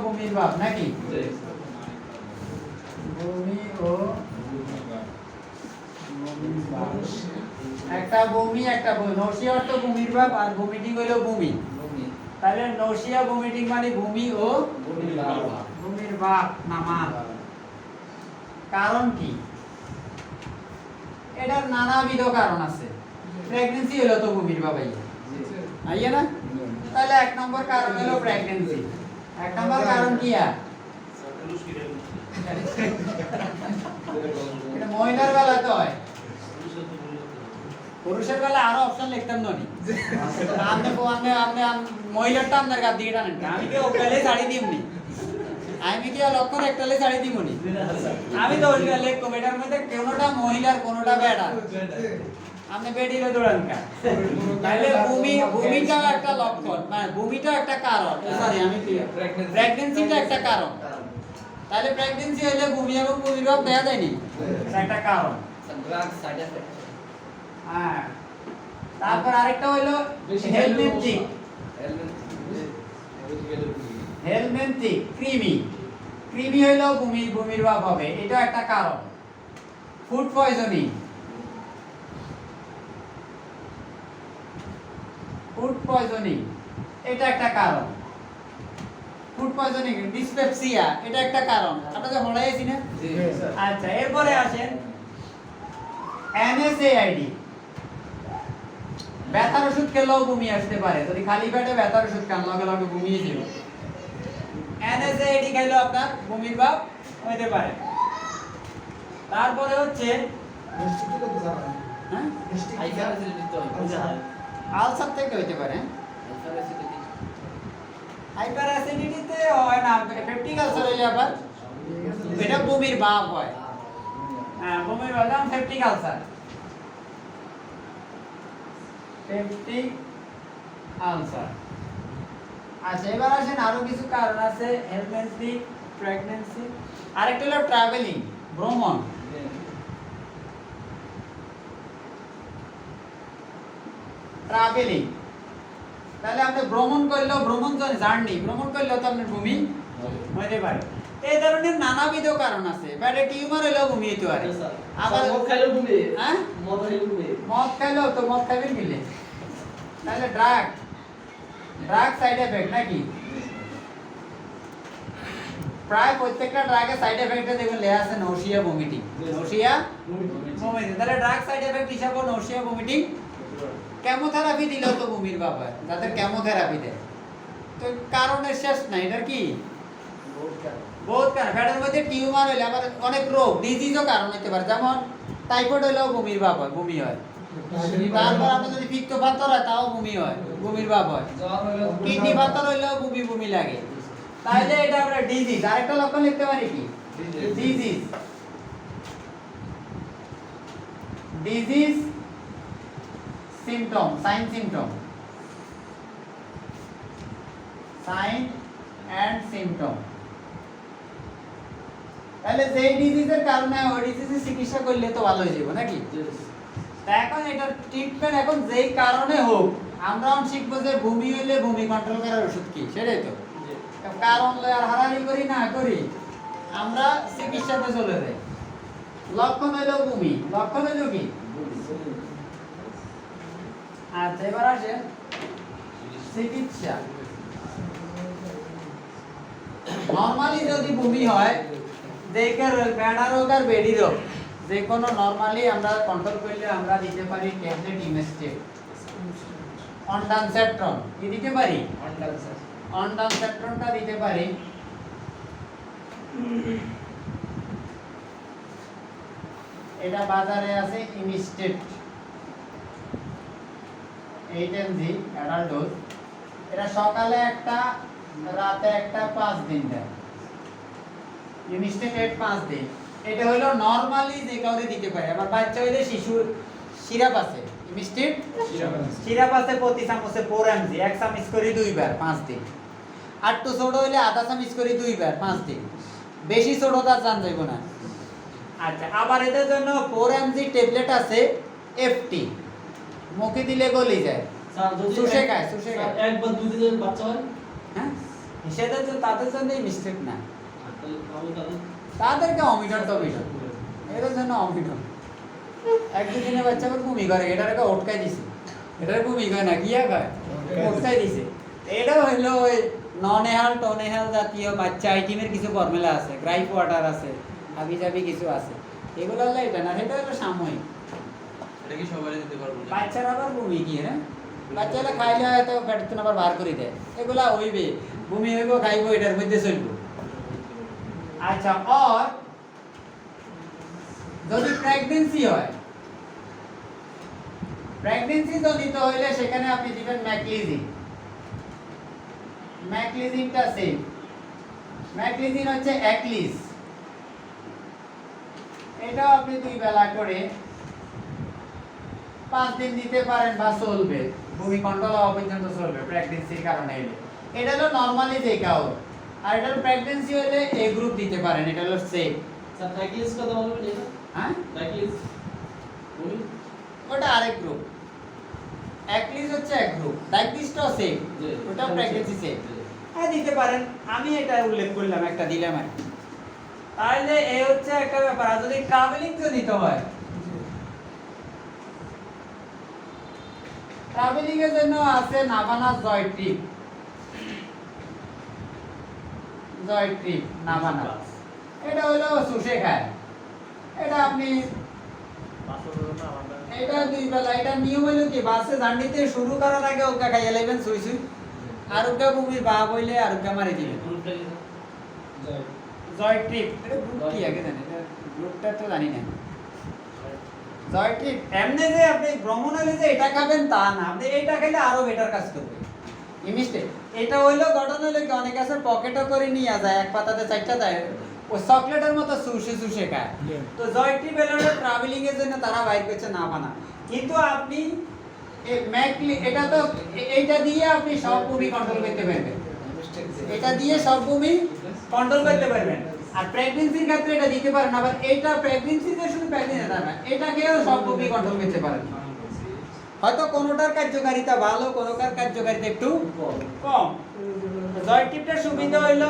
ভূমির বাপ নাকি? ভূমি ও একটা ভূমি একটা ভূমি। অর্থ ভূমির বাপ আর ভূমিটিং হইল ভূমি। তাহলে নৌশিয়া ভূমিটিং মানে ভূমি ও ভূমির বাপ। মামা। কারণ কি? এটার নানাবিধ কারণ আছে। প্রেগন্যান্সি হলো তো ভূমির বাবাই। আইয়া না? তাহলে এক নম্বর কারণ হলো প্রেগন্যান্সি এক নম্বর কারণ কি আর? মহিলার বেলা তো হয়। পুরুষের বেলা আরও অপশন লিখতাম নি আপনি আপনি আপনি মহিলারটা আপনার গাছ দিকে টানেন। আমি কি ওকালে শাড়ি দিমনি? আমি কি লক্ষ্য একটালে শাড়ি দিমনি? আমি তো ওই লেখ কমেটার মধ্যে কোনোটা মহিলার, কোনোটা বেড়া আপনি বেডিরে দৌড়ান কা তাহলে ভূমি ভূমিটাও একটা লক্ষণ মানে ভূমিটাও একটা কারণ। সরি আমি প্রেগন্যান্সিটা একটা কারণ। তাহলে প্রেগন্যান্সি হলে ভূমি এবং ভূমির ভাব দেখা যায়নি? এটা একটা কারণ। হ্যাঁ। তারপর আরেকটা হলো হেলমেন্টিক হেলমেন্টিক কৃমি ক্রিমি। হইল ভূমি ভূমির ভাব হবে। এটা একটা কারণ। ফুড পয়জনিং ফুড পয়জনিং এটা একটা কারণ। ফুড পয়জনিং ডিসপেপসিয়া এটা একটা কারণ। আপনাদের হলাইছি না আচ্ছা এরপরে আসেন এনএসএআইডি ব্যথার ওষুধ খেলেও বমি আসতে পারে। যদি খালি পেটে ব্যথার ওষুধ খান লগে লগে ঘুমিয়ে যাবে এনএসএআইডি খেলেও আপনার বমির ভাব হতে পারে। তারপরে হচ্ছে হ্যাঁ? আলসার থেকে হইতে পারে। হাইপার অ্যাসিডিটিতে হয় না পেপটিক আলসার হইলে আবার এটা বমির ভাব হয়। হ্যাঁ বমির ভাব, যেমন পেপটিক আলসার পেপটিক আলসার আচ্ছা এবার আসেন, আরও কিছু কারণ আছে হেলমেন্সি প্রেগন্যান্সি আরেকটা হলো ট্রাভেলিং ভ্রমণ। ট্রাভেলিং তাহলে আপনি ভ্রমণ করলেও ভ্রমণ তো জার্নি ভ্রমণ করলেও তো আপনার ভূমি হইতে পারে এই ধরনের নানাবিধ কারণ আছে। পেটে টিউমার হইলেও ভূমি হইতে পারে। আবার হ্যাঁ? মদ খাইলেও তো মদ খাইবেন মিলে তাহলে ড্রাগ। ড্রাগ সাইড এফেক্ট নাকি? প্রায় প্রত্যেকটা ড্রাগের সাইড এফেক্টে দেখুন লেখা আছে নৌশিয়া ভমিটিং নৌশিয়া ভমিটিং তাহলে ড্রাগ সাইড এফেক্ট হিসাবে নৌশিয়া ভমিটিং কেমোথেরাপি দিলেও তো বাপ হয় যাদের কেমোথেরাপি দেয়। তো কারণের শেষ নাই এটার কি? বহুত কারণ। ফ্যাটের মধ্যে টিউমার হইলে আবার অনেক রোগ ডিজিজও কারণ হতে পারে। যেমন টাইফয়েড হইলেও বমির ভাব হয় বমি হয়। তারপর যদি পিত্ত পাথর হয় তাও বমি হয় বমির ভাব হয়। কিডনি পাথর হইলেও বমি বমি লাগে। তাইলে এটা আমরা ডিজিজ আরেকটা লক্ষণ লিখতে পারি কি? Disease disease symptom sign symptom sign and symptom তাহলে যেই ডিজিজের কারণে ওই ডিজিজের চিকিৎসা করলে তো ভালো হয়ে যাবে নাকি? তা এখন এটার ট্রিটমেন্ট এখন যেই কারণে হোক আমরা শিখব যে ভূমি হইলে ভূমি কন্ট্রোল করার ওষুধ কি সেটাই তো। কারণ লয় আর হারাহারি করি না করি আমরা চিকিৎসাতে চলে যাই। লক্ষণ হইল ভূমি লক্ষণ হইল কি? আচ্ছা এবার আসেন। চিকিৎসা। নরমালি যদি ভূমি হয় দেখে ব্যাডা রোগ আর বেডি রোগ। যে কোনো নরমালি আমরা কন্ট্রোল করলে আমরা দিতে পারি ট্যাবলেট ইমেস্টেট অনডানসেট্রন কি দিতে পারি? অনডানসেট্রনটা দিতে পারি। এটা বাজারে আছে ইমিস্টেট এইট এমজি অ্যাডাল্ট ডোজ এটা সকালে একটা রাতে একটা পাঁচ দিন দেয়। ইমিস্টেট এট পাঁচ দিন। এটা হলো নরমালি যে কাউরে দিতে পারে আবার বাচ্চা হইলে শিশু সিরাপ আছে। ইমিস্টেট সিরাপ আছে। প্রতি চামচে ফোর এমজি এক চামচ করে দুইবার পাঁচ দিন। আর টু ছোট হইলে আধা চামচ করে দুইবার পাঁচ দিন। বেশি ছোট তার জান যাইব না। আচ্ছা আবার এদের জন্য ফোর এমজি ট্যাবলেট আছে এফটি মুখে দিলে গলি যায়। শুষে খায়, শুষে খায়। একবার দুই দিনের বাচ্চা হয়? হ্যাঁ? জন্য তাদের জন্যই মিস্টেক না। তাদেরকে অমিটন তো মিটন এদের জন্য অমিটন এক দুদিনে বাচ্চা আবার ঘুমি করে এটাকে ওটকাই দিছে। এটার ঘুমি করে না গিয়া কয় ওটকাই দিছে। এটা হইল ওই ননেহাল টনেহাল জাতীয় বাচ্চা আইটেমের কিছু ফর্মুলা আছে গ্রাইপ ওয়াটার আছে হাবি জাবি কিছু আছে। এগুলো হলো এটা না সেটা হলো সাময়িক। কি সবাই দিতে পারব বাচ্চারা আবার বমি কি হ্যাঁ? বাচ্চারা খাইলে হয়তো পেটন আবার বার করে দেয়। এগুলা হইবে। বমি হইব, খাইব, এটার মধ্যে চলবো। আচ্ছা আর যদি প্রেগন্যান্সি হয় প্রেগন্যান্সি জনিত হইলে সেখানে আপনি দিবেন ম্যাকলিজিন। ম্যাকলিজিনটা সেম ম্যাকলিজিন হচ্ছে অ্যাকলিস। এটাও আপনি দুই বেলা করে পাঁচ দিন দিতে পারেন বা চলবে। ভূমি কন্ট্রোল হওয়া পর্যন্ত চলবে প্রেগন্যান্সির কারণে এলে এটা হলো নর্মালি যে কাউ আর এটা হলো প্রেগন্যান্সি হলে এ গ্রুপ দিতে পারেন এটা হলো সেফ স্যার প্র্যাকটিস কত বলবেন এটা? হ্যাঁ? উনি ওটা আরেক গ্রুপ অ্যাকলিস হচ্ছে এক গ্রুপ ডায়াগনিসটাও সেম জি। ওটা প্রেগন্যান্সি সেম জি। হ্যাঁ দিতে পারেন। আমি এটা উল্লেখ করলাম একটা দিলাম। তাহলে এ হচ্ছে একটা ব্যাপার। আর যদি ট্রাভেলিং তো দিতে হয় ট্রাভেলিং এর জন্য আছে Navana joy trip joy trip Navana এটা হলো সুশে খায়। এটা আপনি এটা দুই বেলা এটা নিয়ম হলো কি বাসে জার্নিতে শুরু করার আগে ওকে খাইয়া লাইবেন সুই সুই আর ওকে ভূমির বা বইলে আর ওকে মারি দিবেন জয় ট্রিপ এটা গ্রুপ কি আগে জানি গ্রুপটা তো জানি না। জয় ট্রিপ এমনি যে আপনি ভ্রমণ হলে যে এটা খাবেন তা না। আপনি এইটা খেলে আরও বেটার কাজ করবে। ইমিস্টে এটা হইল ঘটনা হলো কি অনেক আছে পকেটও করে নিয়ে যায় এক পাতাতে চারটা দেয়। ও চকলেটের মতো সুশে সুশে খায়। তো জয় ট্রিপ এলো ট্রাভেলিং এর জন্য তারা বাইর করছে না বানা। কিন্তু আপনি ম্যাকলি এটা তো এইটা দিয়ে আপনি সব মুভি কন্ট্রোল করতে পারবেন। এটা দিয়ে সব ভূমি কন্ট্রোল করতে পারবেন। আর প্রেগন্যান্সির ক্ষেত্রে এটা দিতে পারেন আবার এটা প্রেগন্যান্সিতে শুধু প্রেগন্যান্সি না না এটাকেও সব ভূমি কন্ট্রোল করতে পারেন হয়তো কোনোটার কার্যকারিতা ভালো কোনোটার কার্যকারিতা একটু কম। জয় টিপটার সুবিধা হইল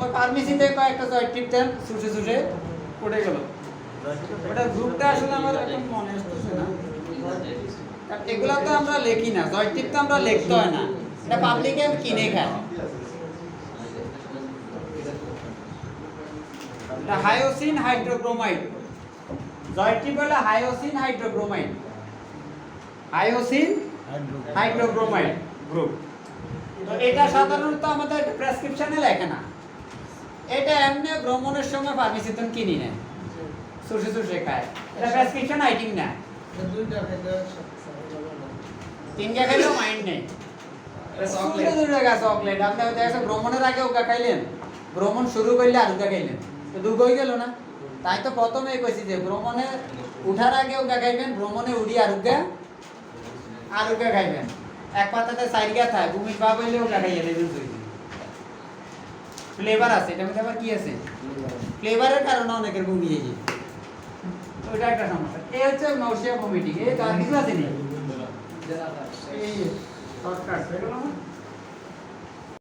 ওই ফার্মেসিতে কয়েকটা জয় টিপ দেন সুসে সুসে পড়ে গেল। ওটা গ্রুপটা আসলে আমার এখন মনে আসতেছে না। এগুলা তো আমরা লেখি না জয় টিপ তো আমরা লিখতে হয় না। এটা পাবলিকে কিনে খায়। হায়োসিন হাইড্রোক্রোমাইড জয়টি বলে? Hyoscine hydrobromide hyoscine hydrobromide group. তো এটা সাধারণত আমাদের প্রেসক্রিপশনে লেখে না। এটা এমনি ভ্রমণের সময় ফার্মেসিতে কিনি নেয়। সুসে সুসে খায়। এটা প্রেসক্রিপশন আইটেম না। তিনটা খাইলেও মাইন্ড নেই। চকলেট দুটো গা চকলেট আপনি হয়তো ভ্রমণের আগে ওকা খাইলেন। ভ্রমণ শুরু করলে আর ওকা খাইলেন। হয়ে গেল না? তাই তো প্রথমেই কইছি যে ভ্রমণে উঠার আগে ওকা খাইবেন ভ্রমণে উড়ি আর ওকা খাইবেন এক পাতাতে সাইড থাকে ভূমির বা বইলে ওকা খাইয়ে দেবেন ফ্লেভার আছে, এটার মধ্যে আবার কি আছে? ফ্লেভারের কারণে অনেকের বমি হয়ে যায়। ওটা একটা সমস্যা। এই হচ্ছে নৌশিয়া ভমিটিং এই তো আর কিছু আছে নি?